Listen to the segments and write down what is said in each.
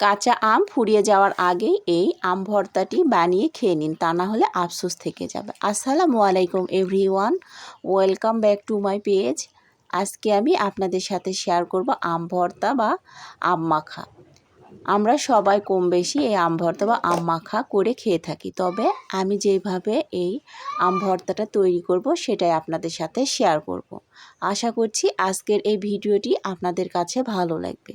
কাঁচা আম ফুরিয়ে যাওয়ার আগেই এই আম ভর্তাটি বানিয়ে খেয়ে নিন। তা না হলে আফসোস থেকে যাবে। আসসালামু আলাইকুম everyone. Welcome back to my page. আজকে আমি আপনাদের সাথে শেয়ার করব আম ভর্তা বা আম মাখা। আমরা সবাই কম বেশি এই আম ভর্তা বা আম মাখা করে খেয়ে থাকি। তবে আমি যেভাবে এই আম ভর্তাটা তৈরি করব সেটাই আপনাদের সাথে শেয়ার করব। আশা করছি আজকের এই ভিডিওটি আপনাদের কাছে ভালো লাগবে।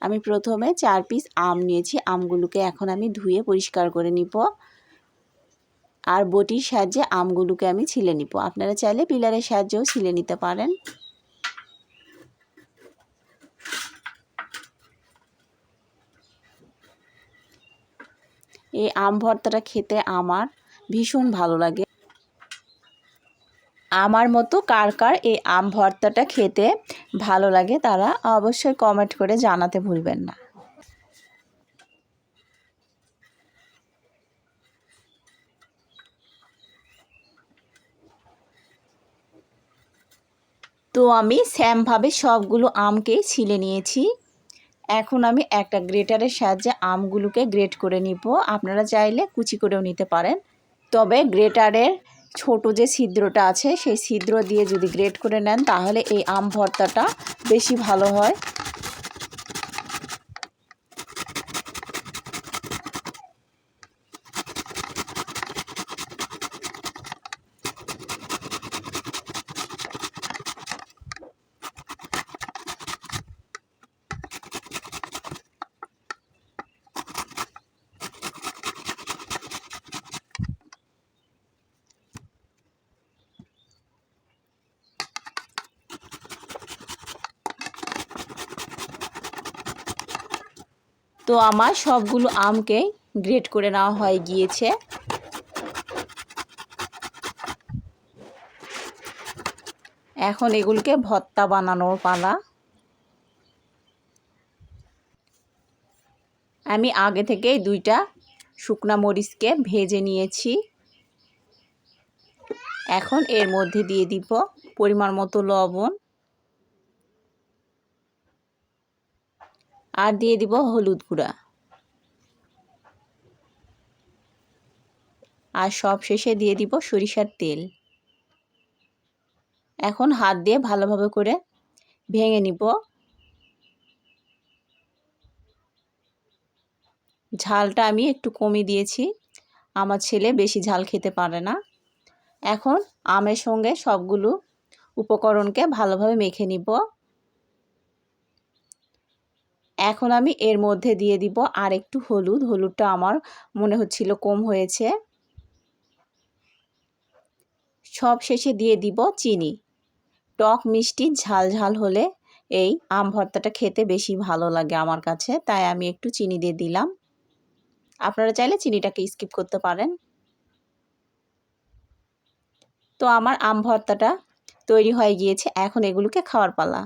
আমি প্রথমে চার পিস আম নিয়েছি, আমগুলোকে এখন আমি ধুয়ে পরিষ্কার করে নিব। আর বটির সাহায্যে আমগুলোকে আমি ছিলে নিব। আপনারা চাইলে পিলারের সাহায্যেও ছিলে নিতে পারেন। এই আম ভর্তাটা খেতে আমার ভীষণ ভালো লাগে। আমার মতো কার কার এই আম ভর্তাটা খেতে ভালো লাগে তারা অবশ্যই কমেন্ট করে জানাতে ভুলবেন না। তো আমি স্যামভাবে সবগুলো আমকে ছিলে নিয়েছি। এখন আমি একটা গ্রেটারের সাহায্যে আমগুলোকে গ্রেট করে নিব। আপনারা চাইলে কুচি করেও নিতে পারেন। তবে গ্রেটারের ছোট যে ছিদ্রটা আছে, সেই ছিদ্র দিয়ে যদি গ্রেট করে নেন, তাহলে এই আম ভর্তাটা বেশি ভালো হয়। তো আমার সবগুলো আমকে গ্রেট করে নেওয়া হয়ে গিয়েছে। এখন এগুলোকে ভর্তা বানানোর পালা। আমি আগে থেকেই দুইটা শুকনা মরিচকে ভেজে নিয়েছি। এখন এর মধ্যে দিয়ে দিব পরিমাণ মতো লবণ। আর দিয়ে দিব হলুদ গুঁড়া। আর সব শেষে দিয়ে দিব সরিষার তেল। এখন হাত দিয়ে ভালোভাবে করে ভেঙে নিব। ঝালটা আমি একটু কমিয়ে দিয়েছি। আমার ছেলে বেশি ঝাল খেতে পারে না। এখন আমের সঙ্গে সবগুলো উপকরণকে ভালোভাবে মেখে নিব। এখন আমি এর মধ্যে দিয়ে দিব আর একটু হলুদ। হলুদটা আমার মনে হচ্ছিল কম হয়েছে। সব শেষে দিয়ে দিব চিনি। টক মিষ্টি ঝাল ঝাল হলে এই আম ভর্তাটা খেতে বেশি ভালো লাগে আমার কাছে, তাই আমি একটু চিনি দিয়ে দিলাম। আপনারা চাইলে চিনিটাকে স্কিপ করতে পারেন। তো আমার আম ভর্তাটা তৈরি হয়ে গিয়েছে, এখন এগুলোকে খাওয়ার পালা।